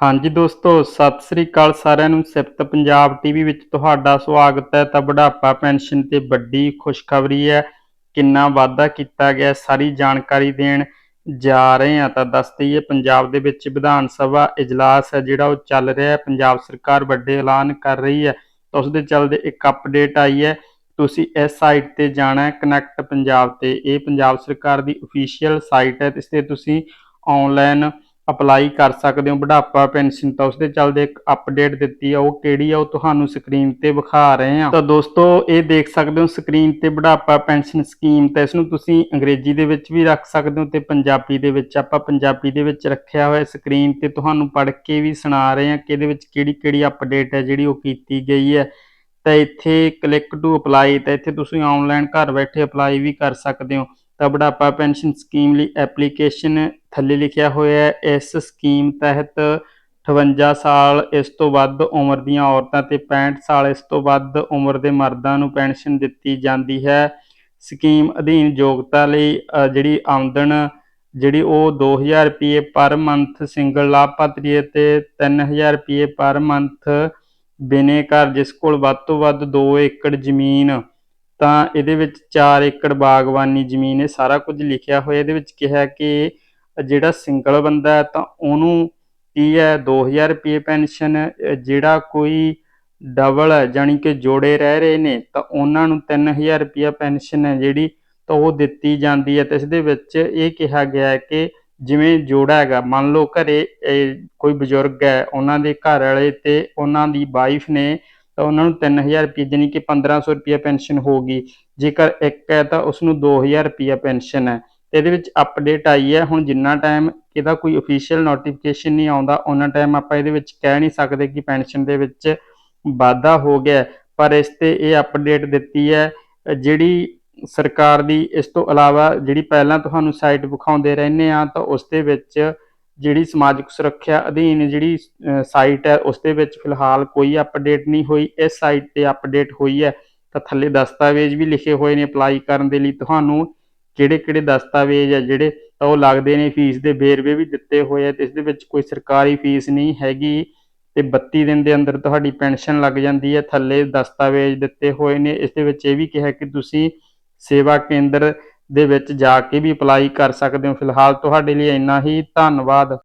ਹਾਂਜੀ ਦੋਸਤੋ, ਸਤਿ ਸ੍ਰੀ ਅਕਾਲ ਸਾਰਿਆਂ ਨੂੰ। ਸਿਫਤ ਪੰਜਾਬ ਟੀਵੀ ਵਿੱਚ ਤੁਹਾਡਾ ਸਵਾਗਤ ਹੈ। ਤਾਂ ਬੁਢਾਪਾ ਪੈਨਸ਼ਨ ਤੇ ਵੱਡੀ ਖੁਸ਼ਖਬਰੀ ਹੈ। ਕਿੰਨਾ ਵਾਅਦਾ ਕੀਤਾ ਗਿਆ, ਸਾਰੀ ਜਾਣਕਾਰੀ ਦੇਣ ਜਾ ਰਹੇ ਹਾਂ। ਤਾਂ ਦੱਸ ਦਈਏ, ਪੰਜਾਬ ਦੇ ਵਿੱਚ ਵਿਧਾਨ ਸਭਾ ਇਜਲਾਸ ਹੈ, ਜਿਹੜਾ ਉਹ ਚੱਲ ਰਿਹਾ ਹੈ। ਪੰਜਾਬ ਸਰਕਾਰ ਵੱਡੇ ਐਲਾਨ ਕਰ ਰਹੀ ਹੈ। ਤਾਂ ਉਸ ਦੇ ਚੱਲਦੇ ਇੱਕ ਅਪਡੇਟ ਆਈ ਹੈ। ਤੁਸੀਂ ਇਸ ਸਾਈਟ ਤੇ ਜਾਣਾ ਹੈ ਕਨੈਕਟ ਪੰਜਾਬ ਤੇ। ਇਹ ਪੰਜਾਬ ਸਰਕਾਰ ਦੀ ਅਫੀਸ਼ੀਅਲ ਸਾਈਟ ਹੈ। ਇਸ ਤੇ ਤੁਸੀਂ ਆਨਲਾਈਨ ਅਪਲਾਈ ਕਰ ਸਕਦੇ ਹੋ, ਬੁਢਾਪਾ ਪੈਨਸ਼ਨ ਤਾਂ ਉਸਦੇ ਚੱਲਦੇ ਇੱਕ ਅਪਡੇਟ ਦਿੱਤੀ ਆ, ਉਹ ਕਿਹੜੀ ਆ, ਉਹ ਤੁਹਾਨੂੰ ਸਕਰੀਨ ਤੇ ਵਿਖਾ ਰਹੇ ਆ ਤਾਂ ਦੋਸਤੋ, ਇਹ ਦੇਖ ਸਕਦੇ ਹੋ ਸਕਰੀਨ ਤੇ ਬੁਢਾਪਾ ਪੈਨਸ਼ਨ ਸਕੀਮ ਤਾਂ ਇਸ ਨੂੰ ਤੁਸੀਂ ਅੰਗਰੇਜ਼ੀ ਦੇ ਵਿੱਚ ਵੀ ਰੱਖ ਸਕਦੇ ਹੋ ਤੇ ਪੰਜਾਬੀ ਦੇ ਵਿੱਚ ਆਪਾਂ ਪੰਜਾਬੀ ਦੇ ਵਿੱਚ ਰੱਖਿਆ ਹੋਇਆ ਸਕਰੀਨ ਤੇ ਤੁਹਾਨੂੰ ਪੜ੍ਹ ਕੇ ਵੀ ਸੁਣਾ ਰਹੇ ਆ ਕਿ ਇਹਦੇ ਵਿੱਚ ਕਿਹੜੀ ਕਿਹੜੀ ਅਪਡੇਟ ਹੈ, ਜਿਹੜੀ ਉਹ ਕੀਤੀ ਗਈ ਹੈ। ਤਾਂ ਇੱਥੇ ਕਲਿੱਕ ਟੂ ਅਪਲਾਈ ਤਾਂ ਇੱਥੇ ਤੁਸੀਂ ਆਨਲਾਈਨ ਘਰ ਬੈਠੇ ਅਪਲਾਈ ਵੀ ਕਰ ਸਕਦੇ ਹੋ। ਤਾਂ ਬੁਢਾਪਾ ਪੈਨਸ਼ਨ ਸਕੀਮ ਲਈ ਐਪਲੀਕੇਸ਼ਨ ਥੱਲੇ ਲਿਖਿਆ ਹੋਇਆ ਹੈ, ਇਸ ਸਕੀਮ ਤਹਿਤ 58 ਸਾਲ ਇਸ ਤੋਂ ਵੱਧ ਉਮਰ ਦੀਆਂ ਔਰਤਾਂ ਤੇ 65 ਸਾਲ ਇਸ ਤੋਂ ਵੱਧ ਉਮਰ ਦੇ ਮਰਦਾਂ ਨੂੰ ਪੈਨਸ਼ਨ ਦਿੱਤੀ ਜਾਂਦੀ ਹੈ। ਸਕੀਮ ਅਧੀਨ ਯੋਗਤਾ ਲਈ ਜਿਹੜੀ ਆਮਦਨ, ਜਿਹੜੀ ਉਹ 2000 ਰੁਪਏ ਪਰ ਮੰਥ ਸਿੰਗਲ ਲਾਭਪਾਤਰੀ ਅਤੇ ਤੇ 3000 ਰੁਪਏ ਪਰ ਮੰਥ ਬਿਨੇਕਾਰ ਜਿਸ ਕੋਲ ਵੱਧ ਤੋਂ ਵੱਧ 2 ਏਕੜ ਜ਼ਮੀਨ, ਤਾਂ ਇਹਦੇ ਵਿੱਚ 4 ਏਕੜ ਬਾਗਬਾਨੀ ਜ਼ਮੀਨ, ਇਹ ਸਾਰਾ ਕੁਝ ਲਿਖਿਆ ਹੋਇਆ। ਇਹਦੇ ਵਿੱਚ ਕਿਹਾ ਕਿ ਜਿਹੜਾ ਸਿੰਗਲ ਬੰਦਾ ਹੈ ਤਾਂ ਉਹਨੂੰ ਕੀ ਹੈ 2000 ਰੁਪਏ ਪੈਨਸ਼ਨ ਜਿਹੜਾ ਕੋਈ ਡਬਲ ਹੈ, ਜਾਣੀ ਕਿ ਜੋੜੇ ਰਹਿ ਰਹੇ ਨੇ, ਤਾਂ ਉਹਨਾਂ ਨੂੰ 3000 ਰੁਪਏ ਪੈਨਸ਼ਨ ਹੈ ਜਿਹੜੀ ਤਾਂ ਉਹ ਦਿੱਤੀ ਜਾਂਦੀ ਹੈ। ਤੇ ਇਸ ਦੇ ਵਿੱਚ ਇਹ ਕਿਹਾ ਗਿਆ ਹੈ ਕਿ ਜਿਵੇਂ ਜੋੜਾ ਹੈਗਾ, ਮੰਨ ਲਓ ਘਰੇ ਕੋਈ ਬਜ਼ੁਰਗ ਹੈ, ਉਹਨਾਂ ਦੇ ਘਰ ਵਾਲੇ ਤੇ ਉਹਨਾਂ ਦੀ ਵਾਈਫ ਨੇ, ਤਾਂ ਉਹਨਾਂ ਨੂੰ 3000 ਰੁਪਏ ਜਾਣੀ ਕਿ 1500 ਰੁਪਏ ਪੈਨਸ਼ਨ ਹੋਗੀ ਜੇਕਰ ਇੱਕ ਹੈ ਤਾਂ ਉਸ ਨੂੰ 2000 ਰੁਪਏ ਪੈਨਸ਼ਨ ਹੈ। ਤੇ ਇਹਦੇ ਵਿੱਚ ਅਪਡੇਟ ਆਈ ਹੈ, ਹੁਣ ਜਿੰਨਾ ਟਾਈਮ ਇਹਦਾ ਕੋਈ ਅਫੀਸ਼ੀਅਲ ਨੋਟੀਫਿਕੇਸ਼ਨ ਨਹੀਂ ਆਉਂਦਾ ਉਹਨਾਂ ਟਾਈਮ ਆਪਾਂ ਇਹਦੇ ਵਿੱਚ ਕਹਿ ਨਹੀਂ ਸਕਦੇ ਕਿ ਪੈਨਸ਼ਨ ਦੇ ਵਿੱਚ ਵਾਧਾ ਹੋ ਗਿਆ ਪਰ ਇਸ ਤੇ ਇਹ ਅਪਡੇਟ ਦਿੱਤੀ ਹੈ, ਜਿਹੜੀ ਸਰਕਾਰ ਦੀ ਇਸ ਤੋਂ ਇਲਾਵਾ ਜਿਹੜੀ ਪਹਿਲਾਂ ਤੁਹਾਨੂੰ ਸਾਈਟ ਵਿਖਾਉਂਦੇ ਰਹਿੰਦੇ ਆ ਤਾਂ ਉਸ ਦੇ ਵਿੱਚ ਜਿਹੜੀ ਸਮਾਜਿਕ ਸੁਰੱਖਿਆ ਅਧੀਨ ਜਿਹੜੀ ਸਾਈਟ ਹੈ, ਉਸ ਦੇ ਵਿੱਚ ਫਿਲਹਾਲ ਕੋਈ ਅਪਡੇਟ ਨਹੀਂ ਹੋਈ, ਇਸ ਸਾਈਟ ਤੇ ਅਪਡੇਟ ਹੋਈ ਹੈ, ਤਾਂ ਥੱਲੇ ਦਸਤਾਵੇਜ਼ ਵੀ ਲਿਖੇ ਹੋਏ ਨੇ ਅਪਲਾਈ ਕਰਨ ਦੇ ਲਈ, ਤੁਹਾਨੂੰ ਕਿਹੜੇ ਕਿਹੜੇ ਦਸਤਾਵੇਜ਼ ਆ ਜਿਹੜੇ ਤਾਂ ਉਹ ਲੱਗਦੇ ਨੇ ਫੀਸ ਦੇ ਵੇਰਵੇ ਵੀ ਦਿੱਤੇ ਹੋਏ ਆ ਤੇ ਇਸ ਦੇ ਵਿੱਚ ਕੋਈ ਸਰਕਾਰੀ ਫੀਸ ਨਹੀਂ ਹੈਗੀ ਤੇ 32 ਦਿਨ ਦੇ ਅੰਦਰ ਤੁਹਾਡੀ ਪੈਨਸ਼ਨ ਲੱਗ ਜਾਂਦੀ ਹੈ, ਥੱਲੇ ਦਸਤਾਵੇਜ਼ ਦਿੱਤੇ ਹੋਏ ਨੇ। ਇਸ ਦੇ ਵਿੱਚ ਇਹ ਵੀ ਕਿਹਾ ਕਿ ਤੁਸੀਂ ਸੇਵਾ ਕੇਂਦਰ ਦੇ ਵਿੱਚ ਜਾ ਕੇ ਵੀ ਅਪਲਾਈ ਕਰ ਸਕਦੇ ਹੋ। ਫਿਲਹਾਲ ਤੁਹਾਡੇ ਲਈ ਇੰਨਾ ਹੀ। ਧੰਨਵਾਦ।